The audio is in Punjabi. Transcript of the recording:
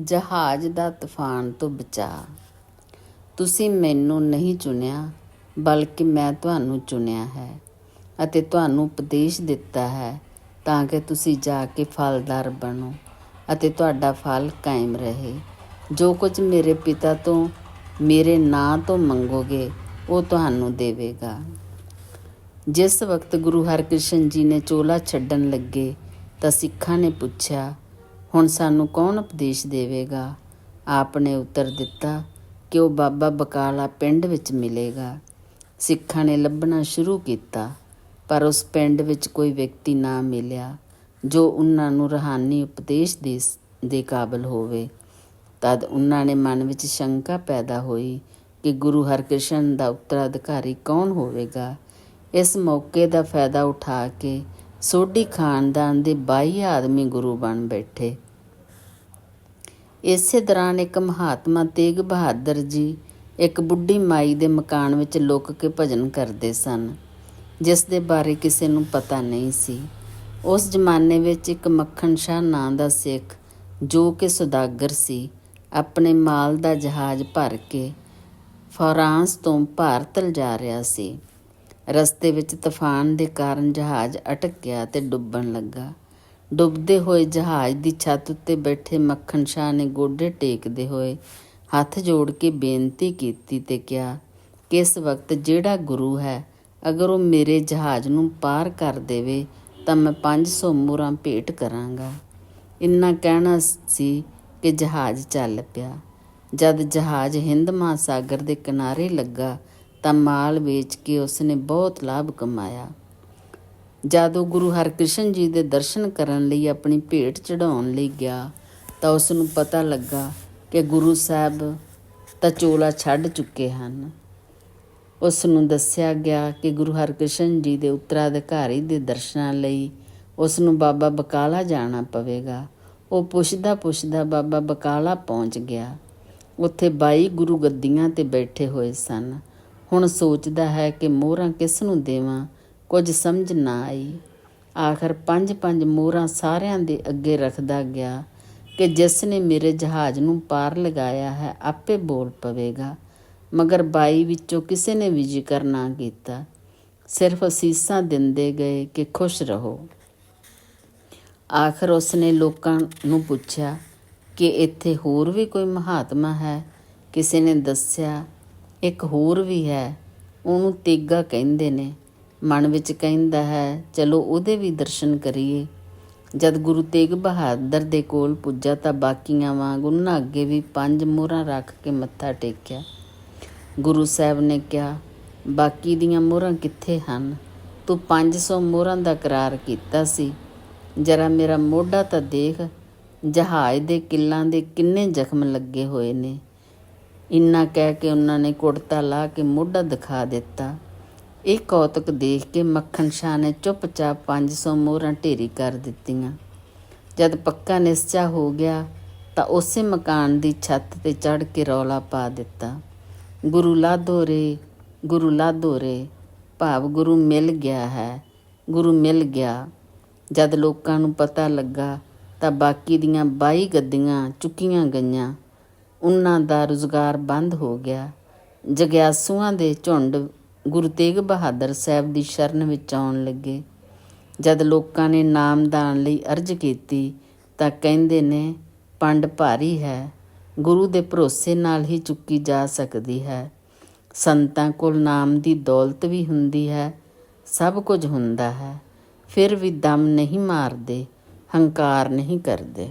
ਜਹਾਜ਼ ਦਾ ਤੂਫਾਨ ਤੋਂ ਬਚਾ। ਤੁਸੀਂ ਮੈਨੂੰ ਨਹੀਂ ਚੁਣਿਆ, ਬਲਕਿ ਮੈਂ ਤੁਹਾਨੂੰ ਚੁਣਿਆ ਹੈ ਅਤੇ ਤੁਹਾਨੂੰ ਉਪਦੇਸ਼ ਦਿੱਤਾ ਹੈ ਤਾਂ ਕਿ ਤੁਸੀਂ ਜਾ ਕੇ ਫਲਦਾਰ ਬਣੋ ਅਤੇ ਤੁਹਾਡਾ ਫਲ ਕਾਇਮ ਰਹੇ। ਜੋ ਕੁਝ ਮੇਰੇ ਪਿਤਾ ਤੋਂ, ਮੇਰੇ ਨਾਂ ਤੋਂ ਮੰਗੋਗੇ, ਉਹ ਤੁਹਾਨੂੰ ਦੇਵੇਗਾ। ਜਿਸ ਵਕਤ ਗੁਰੂ ਹਰਕ੍ਰਿਸ਼ਨ ਜੀ ਨੇ ਚੋਲਾ ਛੱਡਣ ਲੱਗੇ ਤਾਂ ਸਿੱਖਾਂ ਨੇ ਪੁੱਛਿਆ ਹੁਣ ਸਾਨੂੰ ਕੌਣ ਉਪਦੇਸ਼ ਦੇਵੇਗਾ? ਆਪ ਨੇ ਉੱਤਰ ਦਿੱਤਾ ਕਿ ਉਹ ਬਾਬਾ ਬਕਾਲਾ ਪਿੰਡ ਵਿੱਚ ਮਿਲੇਗਾ। ਸਿੱਖਾਂ ਨੇ ਲੱਭਣਾ ਸ਼ੁਰੂ ਕੀਤਾ, ਪਰ ਉਸ ਪਿੰਡ ਵਿੱਚ ਕੋਈ ਵਿਅਕਤੀ ਨਾ ਮਿਲਿਆ ਜੋ ਉਹਨਾਂ ਨੂੰ ਰੂਹਾਨੀ ਉਪਦੇਸ਼ ਦੇ ਦੇ ਕਾਬਲ ਹੋਵੇ। ਤਦ ਉਹਨਾਂ ਨੇ ਮਨ ਵਿੱਚ ਸ਼ੰਕਾ ਪੈਦਾ ਹੋਈ ਕਿ ਗੁਰੂ ਹਰਕ੍ਰਿਸ਼ਨ ਦਾ ਉੱਤਰਾਧਿਕਾਰੀ ਕੌਣ ਹੋਵੇਗਾ। ਇਸ ਮੌਕੇ ਦਾ ਫਾਇਦਾ ਉਠਾ ਕੇ ਸੋਢੀ ਖਾਨਦਾਨ ਦੇ 22 ਆਦਮੀ ਗੁਰੂ ਬਣ ਬੈਠੇ। ਇਸੇ ਦੌਰਾਨ ਇੱਕ ਮਹਾਤਮਾ ਤੇਗ ਬਹਾਦਰ ਜੀ ਇੱਕ ਬੁੱਢੀ ਮਾਈ ਦੇ ਮਕਾਨ ਵਿੱਚ ਲੁਕ ਕੇ ਭਜਨ ਕਰਦੇ ਸਨ, ਜਿਸ ਦੇ ਬਾਰੇ ਕਿਸੇ ਨੂੰ ਪਤਾ ਨਹੀਂ ਸੀ। ਉਸ ਜ਼ਮਾਨੇ ਵਿੱਚ ਇੱਕ ਮੱਖਣ ਸ਼ਾਹ ਨਾਂ ਦਾ ਸਿੱਖ, ਜੋ ਕਿ ਸੁਦਾਗਰ ਸੀ, ਆਪਣੇ ਮਾਲ ਦਾ ਜਹਾਜ਼ ਭਰ ਕੇ ਫਰਾਂਸ ਤੋਂ ਭਾਰਤ ਜਾ ਰਿਹਾ ਸੀ। ਰਸਤੇ ਵਿੱਚ ਤੂਫਾਨ ਦੇ ਕਾਰਨ ਜਹਾਜ਼ ਅਟਕ ਗਿਆ ਤੇ ਡੁੱਬਣ ਲੱਗਾ। ਡੁੱਬਦੇ ਹੋਏ ਜਹਾਜ਼ ਦੀ ਛੱਤ ਉੱਤੇ ਬੈਠੇ ਮੱਖਣ ਸ਼ਾਹ ਨੇ ਗੋਡੇ ਟੇਕਦੇ ਹੋਏ ਹੱਥ ਜੋੜ ਕੇ ਬੇਨਤੀ ਕੀਤੀ ਤੇ ਕਿਹਾ ਕਿ ਇਸ ਵਕਤ ਜਿਹੜਾ ਗੁਰੂ ਹੈ, ਅਗਰ ਉਹ ਮੇਰੇ ਜਹਾਜ਼ ਨੂੰ ਪਾਰ ਕਰ ਦੇਵੇ, ਤਾਂ ਮੈਂ 500 ਮੂਰਾਂ ਭੇਟ ਕਰਾਂਗਾ। ਇੰਨਾ ਕਹਿਣਾ ਸੀ ਕਿ ਜਹਾਜ਼ ਚੱਲ ਪਿਆ। ਜਦ ਜਹਾਜ਼ ਹਿੰਦ ਮਹਾਸਾਗਰ ਦੇ ਕਿਨਾਰੇ ਲੱਗਾ ਤਾਂ ਮਾਲ ਵੇਚ ਕੇ ਉਸਨੇ ਬਹੁਤ ਲਾਭ ਕਮਾਇਆ। ਜਦ ਉਹ ਗੁਰੂ ਹਰਕ੍ਰਿਸ਼ਨ ਜੀ ਦੇ ਦਰਸ਼ਨ ਕਰਨ ਲਈ ਆਪਣੀ ਭੇਟ ਚੜਾਉਣ ਲਈ ਗਿਆ, ਤਾਂ ਉਸ ਨੂੰ ਪਤਾ ਲੱਗਾ ਕਿ ਗੁਰੂ ਸਾਹਿਬ ਤਾਂ ਚੋਲਾ ਛੱਡ ਚੁੱਕੇ ਹਨ। ਉਸ ਨੂੰ ਦੱਸਿਆ ਗਿਆ ਕਿ ਗੁਰੂ ਹਰਕ੍ਰਿਸ਼ਨ ਜੀ ਦੇ ਉੱਤਰਾਧਿਕਾਰੀ ਦੇ ਦਰਸ਼ਨਾਂ ਲਈ ਉਸ ਨੂੰ ਬਾਬਾ ਬਕਾਲਾ ਜਾਣਾ ਪਵੇਗਾ। ਉਹ ਪੁੱਛਦਾ ਪੁੱਛਦਾ ਬਾਬਾ ਬਕਾਲਾ ਪਹੁੰਚ ਗਿਆ। ਉੱਥੇ 22 ਗੁਰੂ ਗੱਦੀਆਂ ਤੇ ਬੈਠੇ ਹੋਏ ਸਨ। ਹੁਣ ਸੋਚਦਾ ਹੈ ਕਿ ਮੋਹਰਾਂ ਕਿਸ ਨੂੰ ਦੇਵਾਂ? ਕੁਝ ਸਮਝ ਨਾ ਆਈ। ਆਖਰ ਪੰਜ ਪੰਜ ਮੋਹਰਾਂ ਸਾਰਿਆਂ ਦੇ ਅੱਗੇ ਰੱਖਦਾ ਗਿਆ ਕਿ ਜਿਸ ਨੇ ਮੇਰੇ ਜਹਾਜ਼ ਨੂੰ ਪਾਰ ਲਗਾਇਆ ਹੈ, ਆਪੇ ਬੋਲ ਪਵੇਗਾ। ਮਗਰ ਬਾਈ ਵਿੱਚੋਂ ਕਿਸੇ ਨੇ ਵੀ ਜ਼ਿਕਰ ਨਾ ਕੀਤਾ। ਸਿਰਫ ਅਸੀਸਾਂ ਦਿੰਦੇ ਗਏ ਕਿ ਖੁਸ਼ ਰਹੋ। ਆਖਰ ਉਸਨੇ ਲੋਕਾਂ ਨੂੰ ਪੁੱਛਿਆ ਕਿ ਇੱਥੇ ਹੋਰ ਵੀ ਕੋਈ ਮਹਾਤਮਾ ਹੈ? ਕਿਸੇ ਨੇ ਦੱਸਿਆ ਇੱਕ ਹੋਰ ਵੀ ਹੈ। ਉਹਨੂੰ ਤੇਗਾ ਕਹਿੰਦੇ ਨੇ। ਮਨ ਵਿੱਚ ਕਹਿੰਦਾ ਹੈ, ਚਲੋ ਉਹਦੇ ਵੀ ਦਰਸ਼ਨ ਕਰੀਏ। ਜਦ ਗੁਰੂ ਤੇਗ ਬਹਾਦਰ ਦੇ ਕੋਲ ਪੁੱਜਾ ਤਾਂ ਬਾਕੀਆਂ ਵਾਂਗ ਉਹਨਾਂ ਅੱਗੇ ਵੀ ਪੰਜ ਮੋਹਰਾਂ ਰੱਖ ਕੇ ਮੱਥਾ ਟੇਕਿਆ। ਗੁਰੂ ਸਾਹਿਬ ਨੇ ਕਿਹਾ, ਬਾਕੀ ਦੀਆਂ ਮੋਹਰਾਂ ਕਿੱਥੇ ਹਨ? ਤੂੰ 500 ਮੋਹਰਾਂ ਦਾ ਕਰਾਰ ਕੀਤਾ ਸੀ। ਜਰਾ ਮੇਰਾ ਮੋਢਾ ਤਾਂ ਦੇਖ, ਜਹਾਜ਼ ਦੇ ਕਿੱਲਾਂ ਦੇ ਕਿੰਨੇ ਜ਼ਖਮ ਲੱਗੇ ਹੋਏ ਨੇ। ਇੰਨਾ ਕਹਿ ਕੇ ਉਹਨਾਂ ਨੇ ਕੁੜਤਾ ਲਾ ਕੇ ਮੋਢਾ ਦਿਖਾ ਦਿੱਤਾ। ਇਹ ਕੌਤਕ ਦੇਖ ਕੇ ਮੱਖਣ ਸ਼ਾਹ ਨੇ ਚੁੱਪਚਾਪ 500 ਮੋਹਰਾਂ ਢੇਰੀ ਕਰ ਦਿੱਤੀਆਂ। ਜਦ ਪੱਕਾ ਨਿਸ਼ਚਾ ਹੋ ਗਿਆ ਤਾਂ ਉਸੇ ਮਕਾਨ ਦੀ ਛੱਤ ਤੇ ਚੜ ਕੇ ਰੌਲਾ ਪਾ ਦਿੱਤਾ। ਗੁਰੂ ਲਾਧੋ ਰੇ, ਗੁਰੂ ਲਾਧੋ ਰੇ, ਭਾਵ ਗੁਰੂ ਮਿਲ ਗਿਆ ਹੈ, ਗੁਰੂ ਮਿਲ ਗਿਆ। ਜਦ ਲੋਕਾਂ ਨੂੰ ਪਤਾ ਲੱਗਾ ਤਾਂ ਬਾਕੀ ਦੀਆਂ 22 ਗੱਦੀਆਂ ਚੁੱਕੀਆਂ ਗਈਆਂ। ਉਹਨਾਂ ਦਾ ਰੁਜ਼ਗਾਰ ਬੰਦ ਹੋ ਗਿਆ। ਜਗਿਆਸੂਆਂ ਦੇ ਝੁੰਡ ਗੁਰੂ ਤੇਗ ਬਹਾਦਰ ਸਾਹਿਬ ਦੀ ਸ਼ਰਨ ਵਿੱਚ ਆਉਣ ਲੱਗੇ। ਜਦ ਲੋਕਾਂ ਨੇ ਨਾਮਦਾਨ ਲਈ ਅਰਜ਼ ਕੀਤੀ ਤਾਂ ਕਹਿੰਦੇ ਨੇ, ਪੰਡ ਭਾਰੀ ਹੈ। ਗੁਰੂ ਦੇ ਭਰੋਸੇ ਨਾਲ ਹੀ ਚੁੱਕੀ ਜਾ ਸਕਦੀ ਹੈ। ਸੰਤਾਂ ਕੋਲ ਨਾਮ ਦੀ ਦੌਲਤ ਵੀ ਹੁੰਦੀ ਹੈ, ਸਭ ਕੁਝ ਹੁੰਦਾ ਹੈ। ਫਿਰ ਵੀ ਦਮ ਨਹੀਂ ਮਾਰਦੇ, ਹੰਕਾਰ ਨਹੀਂ ਕਰਦੇ।